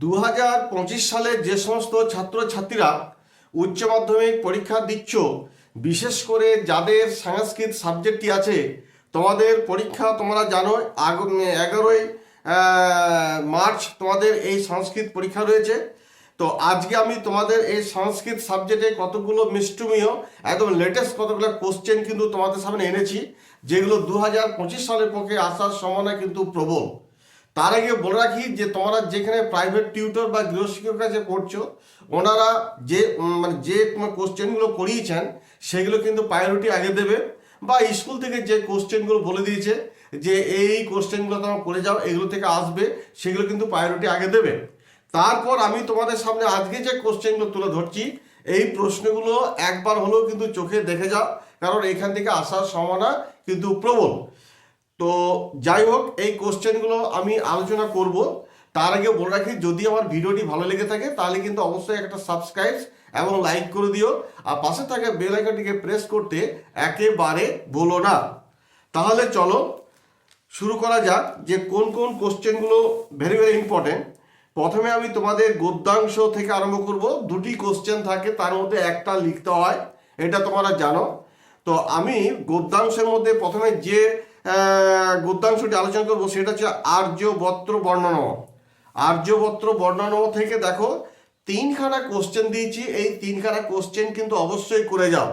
দু হাজার পঁচিশ সালে যে সমস্ত ছাত্রছাত্রীরা উচ্চ মাধ্যমিক পরীক্ষা দিচ্ছ, বিশেষ করে যাদের সাংস্কৃত সাবজেক্টটি আছে, তোমাদের পরীক্ষা তোমরা জানো, আগ- এগারোই মার্চ তোমাদের এই সংস্কৃত পরীক্ষা রয়েছে। তো আজকে আমি তোমাদের এই সংস্কৃত সাবজেক্টে কতগুলো মিষ্টুমীয়, একদম লেটেস্ট কতগুলো কোশ্চেন কিন্তু তোমাদের সামনে এনেছি, যেগুলো দু হাজার পঁচিশ সালের পক্ষে আসার সম্ভাবনা কিন্তু প্রবল। তার আগে বলে রাখি যে তোমরা যেখানে প্রাইভেট টিউটর বা গৃহশিক্ষকের কাছে পড়ছো, ওনারা যে মানে যে কোশ্চেনগুলো করিয়েছেন, সেগুলো কিন্তু প্রায়োরিটি আগে দেবে বা স্কুল থেকে যে কোশ্চেনগুলো বলে দিয়েছে, যে এই কোশ্চেনগুলো তোমরা করে যাও, এগুলো থেকে আসবে, সেগুলো কিন্তু প্রায়োরিটি আগে দেবে। তারপর আমি তোমাদের সামনে আজকে যে কোশ্চেনগুলো তুলে ধরছি, এই প্রশ্নগুলো একবার হলেও কিন্তু চোখে দেখে যাও, কারণ এখান থেকে আসার সম্ভাবনা কিন্তু প্রবল। তো যাই হোক, এই কোশ্চেনগুলো আমি আলোচনা করব। তার আগে বলে রাখি, যদি আমার ভিডিওটি ভালো লেগে থাকে, তাহলে কিন্তু অবশ্যই একটা সাবস্ক্রাইব এবং লাইক করে দিও। আর পাশে থাকা বেল আইকনটিকে প্রেস করতে একেবারে বলো না। তাহলে চলো, শুরু করা যাক যে কোন কোন কোশ্চেনগুলো ভেরি ভেরি ইম্পর্টেন্ট প্রথমে আমি তোমাদের গদ্যাংশ থেকে আরম্ভ করব। দুটি কোশ্চেন থাকে, তার মধ্যে একটা লিখতে হয়, এটা তোমরা জানো। তো আমি গদ্যাংশের মধ্যে প্রথমে যে গদ্যাংশটি আলোচনা করব, সেটা হচ্ছে আর্যবত্র বর্ণনম আর্যবত্র বর্ণনম থেকে দেখো, তিনখানা কোশ্চেন দিয়েছি, এই তিনখানা কোশ্চেন কিন্তু অবশ্যই করে যাও।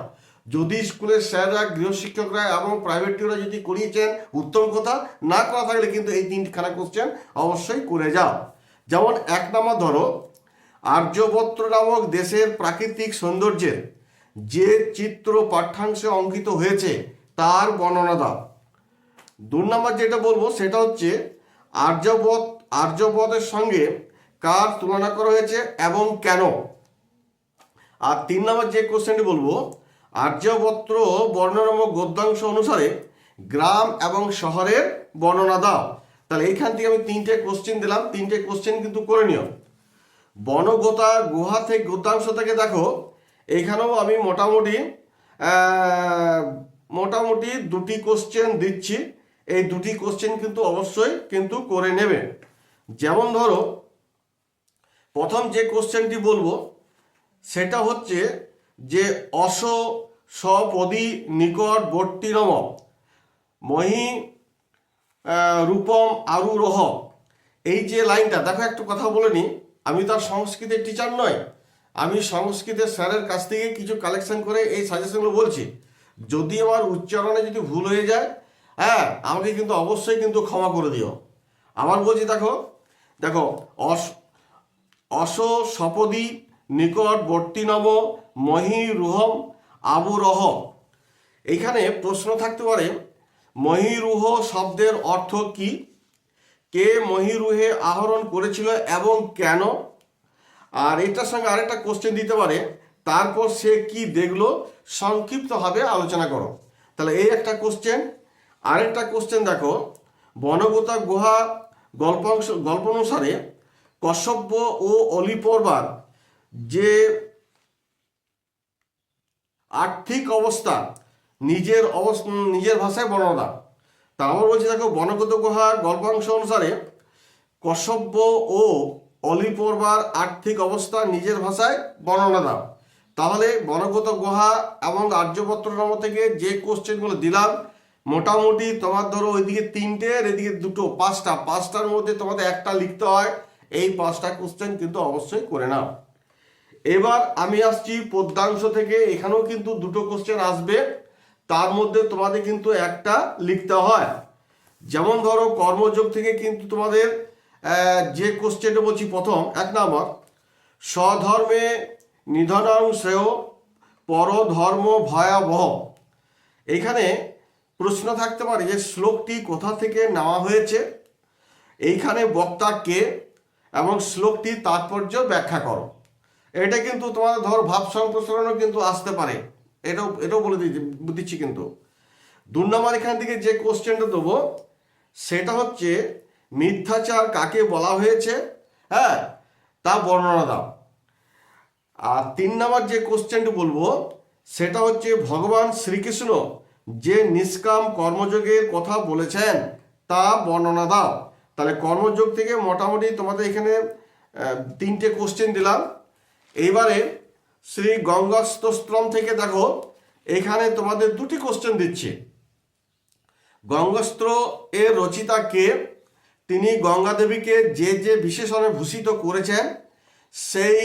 যদি স্কুলের স্যাররা, গৃহশিক্ষকরা এবং প্রাইভেট যদি করিয়েছেন উত্তম কথা, না করা থাকলে কিন্তু এই তিনখানা কোশ্চেন অবশ্যই করে যাও। যেমন এক নম্বর ধরো আর্যবত্র নামক দেশের প্রাকৃতিক সৌন্দর্যের যে চিত্র পাঠ্যাংশে অঙ্কিত হয়েছে, তার বর্ণনা দাও। দু নম্বর যেটা বলব, সেটা হচ্ছে আর্যবত আর্যবতের সঙ্গে কার তুলনা করা হয়েছে এবং কেন? আর তিন নম্বর যে কোশ্চেনটি বলব, আর্যবত্র বর্ণনাম গদ্যাংশ অনুসারে গ্রাম এবং শহরের বর্ণনা দাও। তাহলে এইখান থেকে আমি তিনটে কোশ্চেন দিলাম, তিনটে কোশ্চেন কিন্তু করে নিও। বনগোতা গুহা থেকে গদ্যাংশ থেকে দেখো এখানেও আমি মোটামুটি মোটামুটি দুটি কোশ্চেন দিচ্ছি। এই দুটি কোশ্চেন কিন্তু অবশ্যই কিন্তু করে নেবে। যেমন ধরো, প্রথম যে কোশ্চেনটি বলব, সেটা হচ্ছে যে অস সপদী নিকটবর্তী নম মহি রূপম আরুরোহ এই যে লাইনটা, দেখো একটু কথা বলে নি। আমি তার সংস্কৃতের টিচার নয় আমি সংস্কৃতের স্যারের কাছ থেকে কিছু কালেকশন করে এই সাজেশনগুলো বলছি। যদি আমার উচ্চারণে যদি ভুল হয়ে যায় হ্যাঁ আমাকে কিন্তু অবশ্যই কিন্তু ক্ষমা করে দিও। আবার বলছি, দেখো দেখো, অস অস সপদী নিকটবর্তী নব মহিরুহম আবুরহ। এইখানে প্রশ্ন থাকতে পারে, মহিরুহ শব্দের অর্থ কি? কে মহিরুহে আহরণ করেছিল এবং কেন? আর এটার সঙ্গে আরেকটা কোশ্চেন দিতে পারে, তারপর সে কি দেখল? সংক্ষিপ্তভাবে আলোচনা করো। তাহলে এই একটা কোশ্চেন আরেকটা কোশ্চেন দেখো। বনগতা গুহা গল্পাংশ গল্প অনুসারে কশ্যপ্য ও অলিপর্বার যে আর্থিক অবস্থা, নিজের অবস্থা নিজের ভাষায় বর্ণনা। তা আমার বলছি দেখো, বনগত গুহার গল্পাংশ অনুসারে কশ্যপ্য ও অলিপর্বার আর্থিক অবস্থা, নিজের ভাষায় বর্ণনা দাও। তাহলে বনগত গুহা এবং আর্যপত্র নাম থেকে যে কোশ্চেনগুলো দিলাম মোটামুটি তোমার ধরো ওইদিকে তিনটে আর এদিকে দুটো, পাঁচটা। পাঁচটার মধ্যে তোমাদের একটা লিখতে হয়। এই পাঁচটা কোশ্চেন কিন্তু অবশ্যই করে নাও। এবার আমি আসছি পদ্যাংশ থেকে। এখানেও কিন্তু দুটো কোশ্চেন আসবে। তার মধ্যে তোমাদের কিন্তু একটা লিখতে হয়। যেমন ধরো কর্মযোগ থেকে কিন্তু তোমাদের যে কোশ্চেনটা বলছি প্রথম, এক নম্বর। স্বধর্মে নিধনাং শ্রেয় পরধর্ম ভয়াবহ। এখানে প্রশ্ন থাকতে পারে যে শ্লোকটি কোথা থেকে নেওয়া হয়েছে? এইখানে বক্তা কে? এবং শ্লোকটি তাৎপর্য ব্যাখ্যা করো। এটা কিন্তু তোমাদের ধর ভাব সম্প্রসারণও কিন্তু আসতে পারে। এটাও এটাও বলে দিচ্ছি দিচ্ছি কিন্তু। দু নম্বর এখান থেকে যে কোশ্চেনটা দেবো, সেটা হচ্ছে মিথ্যাচার কাকে বলা হয়েছে? হ্যাঁ তা বর্ণনা দাও। আর তিন নম্বর যে কোশ্চেনটি বলব, সেটা হচ্ছে ভগবান শ্রীকৃষ্ণ যে নিষ্কাম কর্মযোগের কথা বলেছেন, তা বর্ণনা দাও। তাহলে কর্মযোগ থেকে মোটামুটি তোমাদের এখানে তিনটে কোশ্চেন দিলাম। এইবারে শ্রী গঙ্গাস্তোস্ত্রম থেকে দেখো, এখানে তোমাদের দুটি কোশ্চেন দিচ্ছে। গঙ্গাস্ত্র এর রচিতা কে? তিনি গঙ্গা দেবীকে যে যে বিশেষণে ভূষিত করেছেন, সেই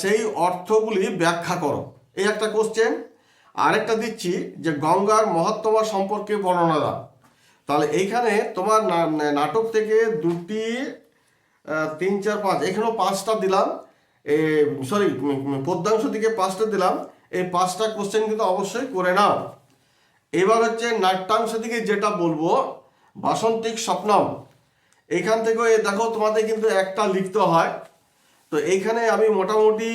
সেই অর্থগুলি ব্যাখ্যা করো। এই একটা কোশ্চেন আরেকটা দিচ্ছি যে গঙ্গার মহাত্মা সম্পর্কে বর্ণনা দাও। তাহলে এইখানে তোমার নাটক থেকে দুটি তিন, চার, পাঁচ, এখানেও পাঁচটা দিলাম। এ সরি পদ্মাংশ দিকে পাঁচটা দিলাম। এই পাঁচটা কোশ্চেন কিন্তু অবশ্যই করে নাও। এবার হচ্ছে নাট্যাংশ দিকে যেটা বলব, বাসন্তিক স্বপ্নম। এখান থেকে দেখো তোমাদের কিন্তু একটা লিখতে হয়। তো এইখানে আমি মোটামুটি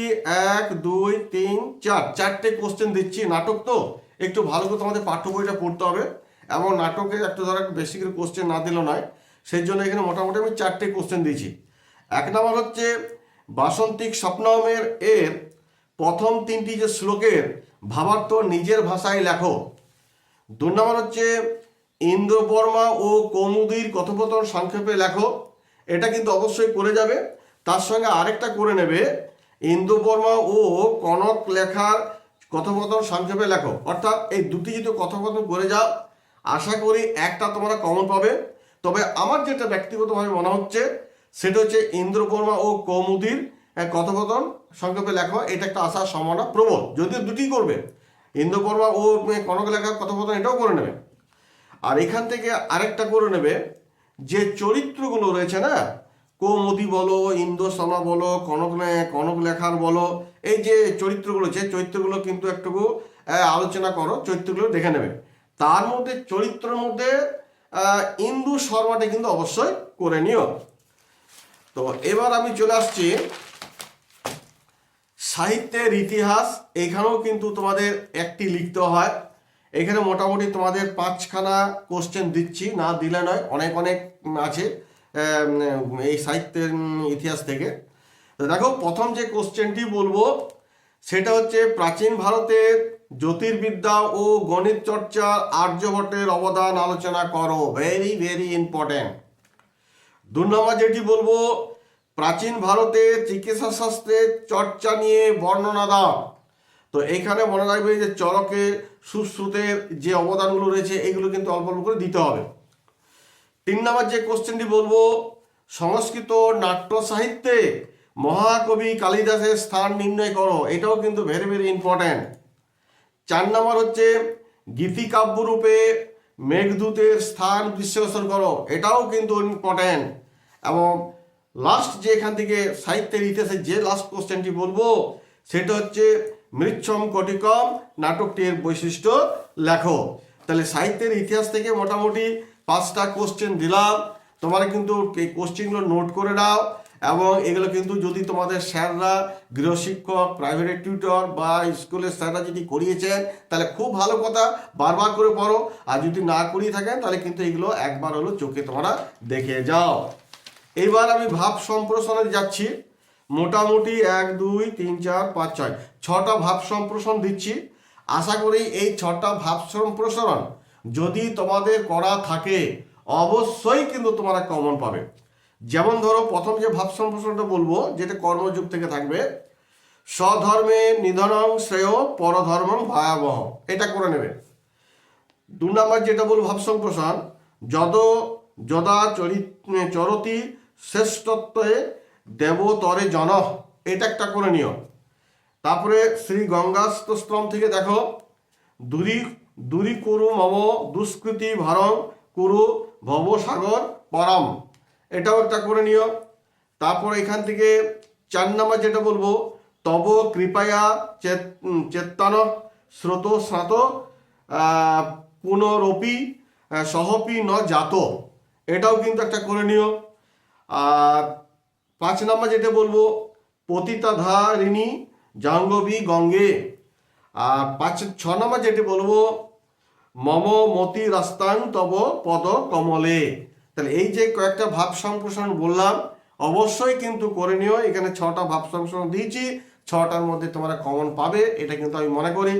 এক, দুই, তিন, চার, চারটে কোশ্চেন দিচ্ছি। নাটক তো? একটু ভালো করে তোমাদের পাঠ্য বইটা পড়তে হবে। এমন নাটকে একটু ধরো বেশি করে কোশ্চেন না দিলেও নয়। সেই জন্য এখানে মোটামুটি আমি চারটে কোশ্চেন দিয়েছি। এক নম্বর হচ্ছে, বাসন্তিক স্বপ্নমের এর প্রথম তিনটি যে শ্লোকের ভাবার্থ নিজের ভাষায় লেখো। দু নম্বর হচ্ছে, ইন্দ্রবর্মা ও কৌমুদির কথোপকথন সংক্ষেপে লেখো। এটা কিন্তু অবশ্যই করে যাবে। তার সঙ্গে আরেকটা করে নেবে। ইন্দ্রবর্মা ও কনক লেখার কথোপকথন সংক্ষেপে লেখো। অর্থাৎ এই দুটি যদি কথোপকথন করে যাও, আশা করি একটা তোমরা কমন পাবে। তবে আমার যেটা ব্যক্তিগতভাবে মনে হচ্ছে, সেটা হচ্ছে ইন্দ্রবর্মা ও কৌমুদির কথোপকথন সংক্ষেপে লেখো। এটা একটা আসার সম্ভাবনা প্রবল। যদিও দুটি করবে ইন্দ্রবর্মা ও কনক লেখার কথোপকথন এটাও করে নেবে। আর এখান থেকে আরেকটা করে নেবে, যে চরিত্রগুলো রয়েছে না কৌমুদি বলো ইন্দ্রসমা বলো কনক কনক লেখার বলো এই যে চরিত্রগুলো যে চরিত্রগুলো কিন্তু একটু আহ, আলোচনা করো চরিত্রগুলো দেখে নেবে। তার মধ্যে চরিত্রের মধ্যে ইন্দু শর্মাটা কিন্তু অবশ্যই করে নিও। তো এবার আমি চলে আসছি সাহিত্যের ইতিহাস এখানেও কিন্তু তোমাদের একটি লিখতে হয়। এখানে মোটামুটি তোমাদের পাঁচখানা কোশ্চেন দিচ্ছি না দিলে নয় অনেক অনেক আছে। এই সাহিত্যের ইতিহাস থেকে। তো দেখো, প্রথম যে কোশ্চেনটি বলব, সেটা হচ্ছে প্রাচীন ভারতের জ্যোতির্বিদ্যা ও গণিত চর্চার আর্যভট্টের অবদান আলোচনা করো। ভেরি ভেরি ইম্পর্টেন্ট দু নম্বর যেটি বলব, প্রাচীন ভারতে চিকিৎসা শাস্ত্রের চর্চা নিয়ে বর্ণনা দাও। তো এখানে মনে রাখবে যে চরকের সুশ্রুতের যে অবদানগুলো রয়েছে, এগুলো কিন্তু অল্প অল্প করে দিতে হবে। তিন নম্বর যে কোশ্চেনটি বলব, সংস্কৃত নাট্য সাহিত্যে মহাকবি কালিদাসের স্থান নির্ণয় করো, এটাও কিন্তু ভেরি ভেরি ইম্পর্ট্যান্ট চার নম্বর হচ্ছে গীতিকাব্যরূপে মেঘদূতের স্থান বিশ্লেষণ করো, এটাও কিন্তু ইম্পর্ট্যান্ট এবং লাস্ট যে এখান থেকে সাহিত্যের ইতিহাসে যে লাস্ট কোশ্চেনটি বলব, সেটা হচ্ছে মৃচ্ছম কটিকম নাটকটির বৈশিষ্ট্য লেখো। তাহলে সাহিত্যের ইতিহাস থেকে মোটামুটি পাঁচটা কোশ্চেন দিলাম। তোমরা কিন্তু এই কোশ্চেনগুলো নোট করে নাও এবং এগুলো কিন্তু যদি তোমাদের স্যাররা গৃহশিক্ষক প্রাইভেট টিউটর বা স্কুলের স্যাররা যদি করিয়েছেন, তাহলে খুব ভালো কথা, বারবার করে পড়ো। আর যদি না করিয়ে থাকেন, তাহলে কিন্তু এগুলো একবার হলো চোখে তোমরা দেখে যাও। এইবার আমি ভাব সম্প্রসারণে যাচ্ছি। মোটামুটি এক, দুই, তিন, চার, পাঁচ, ছয়। ছটা ভাব সম্প্রসারণ দিচ্ছি। আশা করি এই ছটা ভাব সম্প্রসারণ যদি তোমাদের করা থাকে, অবশ্যই কিন্তু তোমরা কমন পাবে। যেমন ধরো, প্রথম যে ভাব সম্প্রসারণটা বলব, যেটা কর্মযুগ থেকে থাকবে, স্বধর্মে নিধনং শ্রেয় পরধর্মং ভয়াবহ এটা করে নেবে। দু নম্বর যেটা বলব ভাব সম্প্রসারণ যদ, যদা চরিত চরতি শ্রেষ্ঠত্বে দেবতরে জন এটা একটা করে নিও তারপরে শ্রী গঙ্গাস্তোস্ত্রম থেকে দেখো দূরি দূরি কুরু মম দুষ্কৃতি ভারম কুরু ভবসাগর পরম। এটাও একটা করে নিও তারপর এখান থেকে চার নম্বর যেটা বলব, তব কৃপায়া চেত চেতন স্রোত স্নাত পুনরপি সহপি ন জাত। এটাও কিন্তু একটা করে নিও আর পাঁচ নম্বর যেটা বলব, পতিতাধারিণী জাঙ্গবি গঙ্গে। আর পাঁচ ছ নম্বর যেটি বলব মম মতি রাস্তাং তব পদ কমলে। তাহলে এই যে কয়েকটা ভাব সম্প্রসারণ বললাম, অবশ্যই কিন্তু করে নিও। এখানে ছটা ভাব সম্প্রসারণ দিয়েছি, ছটার মধ্যে তোমরা কমন পাবে, এটা কিন্তু আমি মনে করি।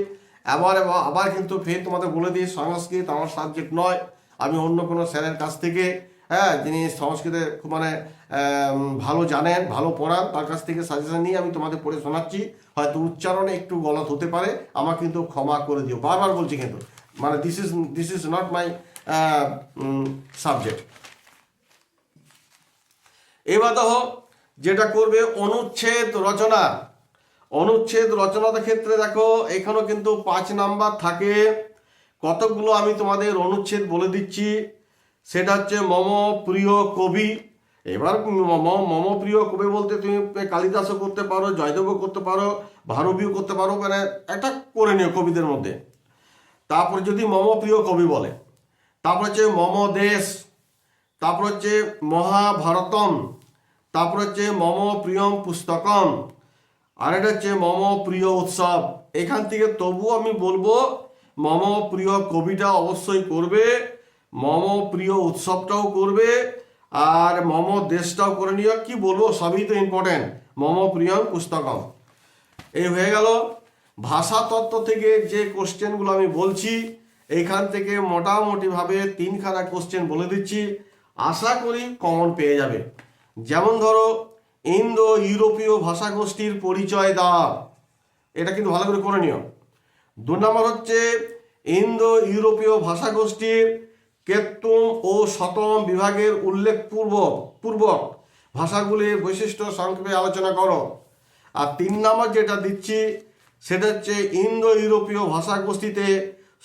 আবার আবার কিন্তু ফের তোমাদের বলে দিই, সংস্কৃত আমার সাবজেক্ট নয়, আমি অন্য কোনো স্যারের কাছ থেকে হ্যাঁ যিনি সংস্কৃতে খুব মানে ভালো জানেন, ভালো পড়ান, তার কাছ থেকে সাজেশন নিয়ে আমি তোমাদের পড়ে শোনাচ্ছি। হয়তো উচ্চারণে একটু গলত হতে পারে আমার কিন্তু ক্ষমা করে দিও। বারবার বলছি কিন্তু। মানে this is this is not my subject এবার দেখো, যেটা করবে অনুচ্ছেদ রচনা। অনুচ্ছেদ রচনার ক্ষেত্রে দেখো, এখানেও কিন্তু পাঁচ নাম্বার থাকে। কতগুলো আমি তোমাদের অনুচ্ছেদ বলে দিচ্ছি। সেটা হচ্ছে মম প্রিয় কবি। এবার মম মম প্রিয় কবি বলতে তুমি কালিদাসও করতে পারো, জয়দেবও করতে পারো ভারবীও করতে পারো মানে একটা করে নিও কবিদের মধ্যে। তারপর যদি মম প্রিয় কবি বলে, তারপর হচ্ছে মম দেশ, তারপর হচ্ছে মহাভারতম, তারপর হচ্ছে মম প্রিয়ম পুস্তকম, আর এটা হচ্ছে মম প্রিয় উৎসব। এখান থেকে তবুও আমি বলব, মম প্রিয় কবিটা অবশ্যই করবে, মম প্রিয় উৎসবটাও করবে, আর মম দেশটাও করে নিও। কি বলব, সবই তো ইম্পর্টেন্ট মম প্রিয়ম পুস্তকম। এই হয়ে গেল। ভাষা তত্ত্ব থেকে যে কোশ্চেনগুলো আমি বলছি, এইখান থেকে মোটামুটিভাবে তিনখানা কোশ্চেন বলে দিচ্ছি। আশা করি কমন পেয়ে যাবে। যেমন ধরো ইন্দো ইউরোপীয় ভাষাগোষ্ঠীর পরিচয় দাও। এটা কিন্তু ভালো করে করে নিও। দু নম্বর হচ্ছে ইন্দো ইউরোপীয় ভাষাগোষ্ঠীর কেত্তুম ও শতম বিভাগের উল্লেখ পূর্বক পূর্বক ভাষাগুলির বৈশিষ্ট্য সংক্ষেপে আলোচনা করো। আর তিন নম্বর যেটা দিচ্ছি সেটা হচ্ছে ইন্দো ইউরোপীয় ভাষাগোষ্ঠীতে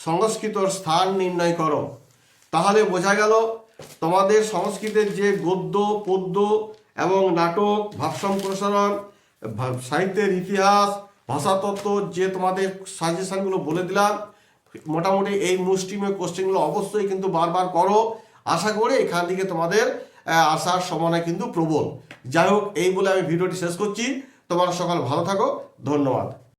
সংস্কৃতর স্থান নির্ণয় করো। তাহলে বোঝা গেল তোমাদের সংস্কৃতের যে গদ্য, পদ্য এবং নাটক ভাব সম্প্রসারণ সাহিত্যের ইতিহাস, ভাষাতত্ত্ব যে তোমাদের সাজেশনগুলো বলে দিলাম, মোটামুটি এই মুষ্টিময় কোশ্চেনগুলো অবশ্যই কিন্তু বারবার করো। আশা করি এখান থেকে তোমাদের আসার সম্ভাবনা কিন্তু প্রবল। যাই হোক, এই বলে আমি ভিডিওটি শেষ করছি। তোমার সকাল ভালো থাকো। ধন্যবাদ।